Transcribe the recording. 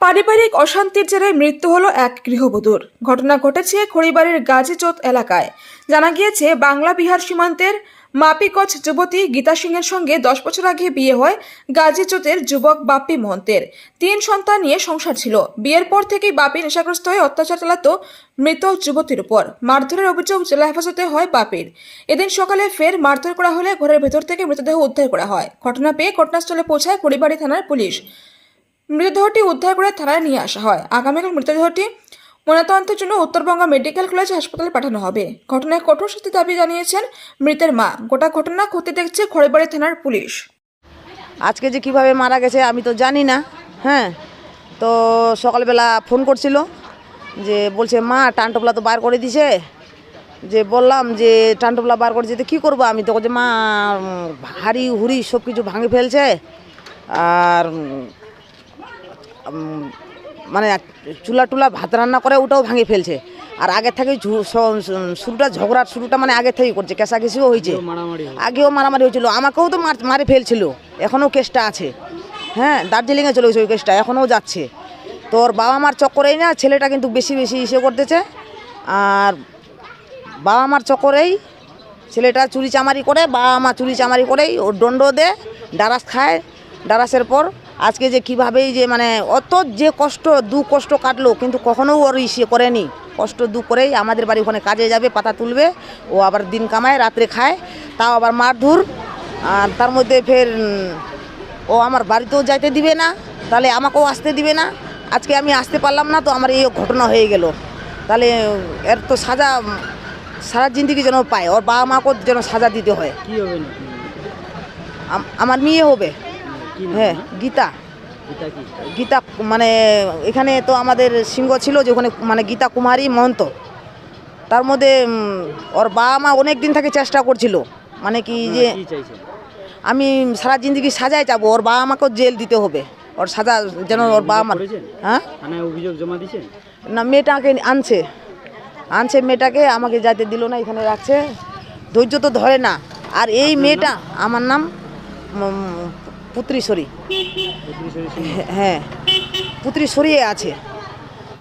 পারিবারিক অশান্তির জেরে মৃত্যু হলো এক গৃহবধূর। ঘটনা ঘটেছে খড়িবাড়ির গাজীচোত এলাকায়। জানা গিয়েছে, বাংলা বিহার সীমান্তের মাপিকচ যুবতী গীতা সিংয়ের সঙ্গে দশ বছর আগে বিয়ে হয় গাজীচোতের যুবক বাপ্পি মহন্তের। তিন সন্তান নিয়ে সংসার ছিল। বিয়ের পর থেকেই বাপি নেশাগ্রস্ত হয়ে অত্যাচার চালাত মৃত যুবতীর উপর। মারধরের অভিযোগ জেলা হেফাজতে হয় বাপির এদিন সকালে ফের মারধর করা হলে ঘরের ভেতর থেকে মৃতদেহ উদ্ধার করা হয়। ঘটনা পেয়ে ঘটনাস্থলে পৌঁছায় খড়িবাড়ি থানার পুলিশ। মৃতদেহটি উদ্ধার করে থানায় নিয়ে আসা হয়। আগামীকাল মৃতদেহটি ময়নাতদন্তের জন্য উত্তরবঙ্গ মেডিকেল কলেজ হাসপাতালে পাঠানো হবে। ঘটনায় কঠোর শাস্তি দাবি জানিয়েছেন মৃতের মা। গোটা ঘটনা ক্ষতি দেখছে খড়িবাড়ি থানার পুলিশ। আজকে যে কীভাবে মারা গেছে আমি তো জানি না। হ্যাঁ তো সকালবেলা ফোন করছিল যে বলছে, মা, টানটোপলা তো বার করে দিছে। যে বললাম যে, টানটোপলা বার করে যেতে কী করব আমি? তো যে মা হাড়ি, হুড়ি সব কিছু ভাঙে ফেলছে। আর মানে চুলা টুলা ভাত রান্না করে ওটাও ভাঙে ফেলছে। আর আগে থেকে শুরুটা ঝগড়ার শুরুটা মানে আগে থেকেই করছে কেসাকেসিও হয়েছে। আগেও মারামারি হয়েছিল। আমাকেও তো মার- মারে ফেলছিল। এখনও কেসটা আছে। হ্যাঁ দার্জিলিংয়ে চলে গেছে ওই কেসটা এখনও যাচ্ছে। তোর বাবা মার চক্করেই না ছেলেটা কিন্তু বেশি বেশি ইসে করতেছে। আর বাবা মার চক্করেই ছেলেটা চুরি চামারি করে বাবা মা চুরি চামারি করেই ওর দণ্ড দেয় ডারাস খায় ডারাসের পর আজকে যে কীভাবেই যে মানে অত যে কষ্ট দু কষ্ট কাটলো কিন্তু কখনো ওর ইসে করেনি। কষ্ট দু করেই আমাদের বাড়ি ওখানে কাজে যাবে পাতা তুলবে ও আবার দিন কামায় রাত্রে খায় তাও আবার মারধুর আর তার মধ্যে ফের ও আমার বাড়িতেও যাইতে দিবে না তাহলে আমাকেও আসতে দিবে না। আজকে আমি আসতে পারলাম না তো আমার এই ঘটনা হয়ে গেল। তাহলে এর তো সাজা সারা জিন্দিগি যেন পায় ওর বাবা মাকেও যেন সাজা দিতে হয়। কি হবে আমার মেয়ে হবে। হ্যাঁ গীতা। গীতা মানে এখানে তো আমাদের সিংহ ছিল যে ওখানে মানে গীতা কুমারী মহন্ত। তার মধ্যে ওর বাবা মা অনেক দিন থেকে চেষ্টা করছিল। মানে কি যে আমি সারা জিন্দগি সাজায় যাব ওর বাবা মাকেও জেল দিতে হবে। ওর সাজা যেন ওর বাবা মা হ্যাঁ? অভিযোগ জমা দিয়েছেন? না মেয়েটাকে আনছে। আনছে মেয়েটাকে আমাকে যাইতে দিল না এখানে রাখছে। ধৈর্য তো ধরে না। আর এই মেয়েটা আমার নাম পুত্রীশ্বরী হ্যাঁ পুত্রী সরিয়ে আছে।